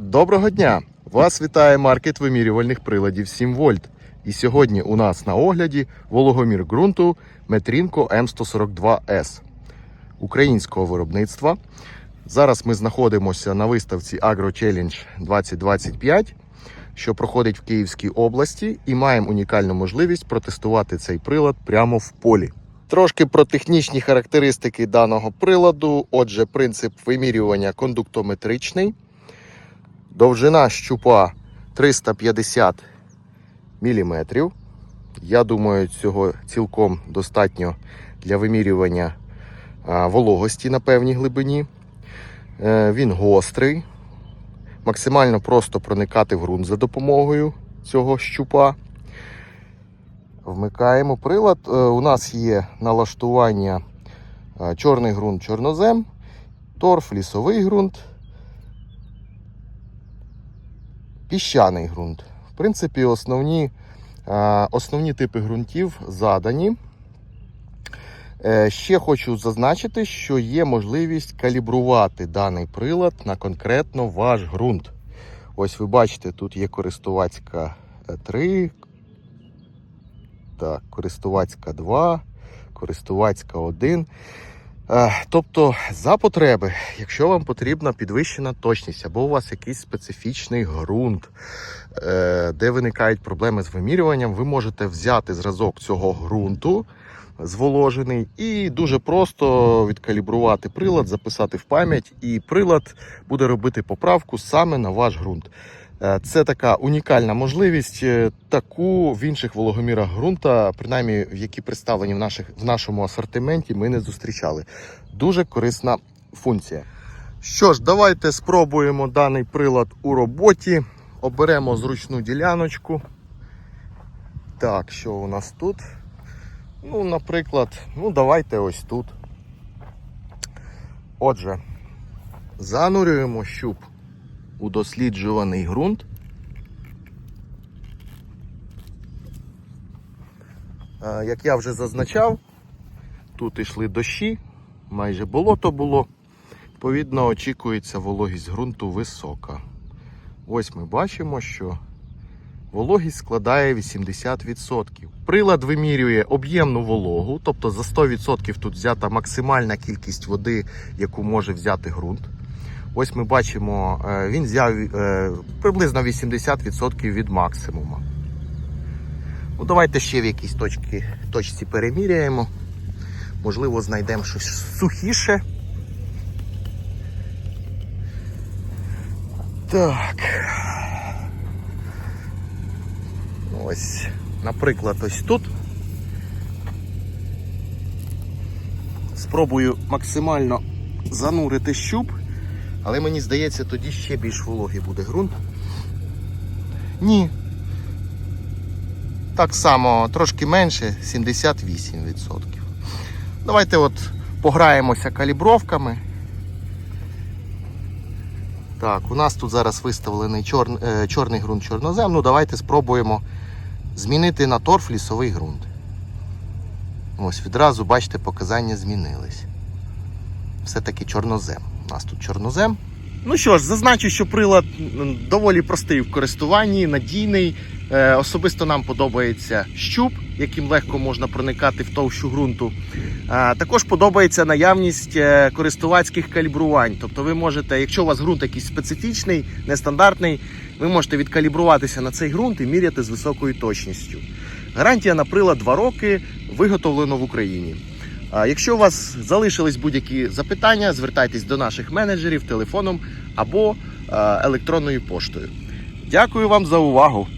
Доброго дня! Вас вітає маркет вимірювальних приладів 7 вольт. І сьогодні у нас на огляді вологомір ґрунту Метрінко М142С українського виробництва. Зараз ми знаходимося на виставці Agro Challenge 2025, що проходить в Київській області, і маємо унікальну можливість протестувати цей прилад прямо в полі. Трошки про технічні характеристики даного приладу. Отже, принцип вимірювання кондуктометричний. Довжина щупа 350 мм. Я думаю, цього цілком достатньо для вимірювання вологості на певній глибині. Е, Він гострий, максимально просто проникати в ґрунт за допомогою цього щупа. Вмикаємо прилад. Е, У нас є налаштування е, чорний ґрунт чорнозем, торф, лісовий ґрунт, піщаний ґрунт. В принципі, основні, е, основні типи ґрунтів задані. Е, Ще хочу зазначити, що є можливість калібрувати даний прилад на конкретно ваш ґрунт. Ось ви бачите, тут є користувацька 3, так, користувацька 2, користувацька 1. Е, Тобто, за потреби, якщо вам потрібна підвищена точність, або у вас якийсь специфічний ґрунт, е, де виникають проблеми з вимірюванням, ви можете взяти зразок цього ґрунту зволожений і дуже просто відкалібрувати прилад, записати в пам'ять, і прилад буде робити поправку саме на ваш ґрунт. Е, Це така унікальна можливість. е, Таку в інших вологомірах ґрунта, принаймні, які представлені в, наших, в нашому асортименті, ми не зустрічали. Дуже корисна функція. Що ж, давайте спробуємо даний прилад у роботі. Оберемо зручну діляночку. Так, що у нас тут? Ну, наприклад, ну давайте ось тут. Отже, занурюємо щуп у досліджуваний ґрунт. Як я вже зазначав, тут йшли дощі, майже болото було. Відповідно, очікується вологість ґрунту висока. Ось ми бачимо, що вологість складає 80%. Прилад вимірює об'ємну вологу, тобто за 100% тут взята максимальна кількість води, яку може взяти ґрунт. Ось ми бачимо, е, він взяв е, приблизно 80% від максимуму. Ну, давайте ще в якійсь точці, точці переміряємо. Можливо, знайдемо щось сухіше. Так. Ось, наприклад, ось тут. Спробую максимально занурити щуп, але мені здається, тоді ще більш вологий буде ґрунт. Ні. Так само, трошки менше, 78%. Давайте от пограємося калібровками. Так, у нас тут зараз виставлений чор... е, чорний ґрунт чорнозем. Ну, давайте спробуємо змінити на торф лісовий ґрунт. Ось відразу, бачите, показання змінились. Все-таки чорнозем. У нас тут чорнозем. Ну що ж, зазначу, що прилад доволі простий в користуванні, надійний. Е, Особисто нам подобається щуп, яким легко можна проникати в товщу ґрунту. Також подобається наявність е, користувацьких калібрувань. Тобто ви можете, якщо у вас ґрунт якийсь специфічний, нестандартний, ви можете відкалібруватися на цей ґрунт і міряти з високою точністю. Гарантія на прилад 2 роки, виготовлено в Україні. Якщо у вас залишились будь-які запитання, звертайтесь до наших менеджерів телефоном або е, електронною поштою. Дякую вам за увагу!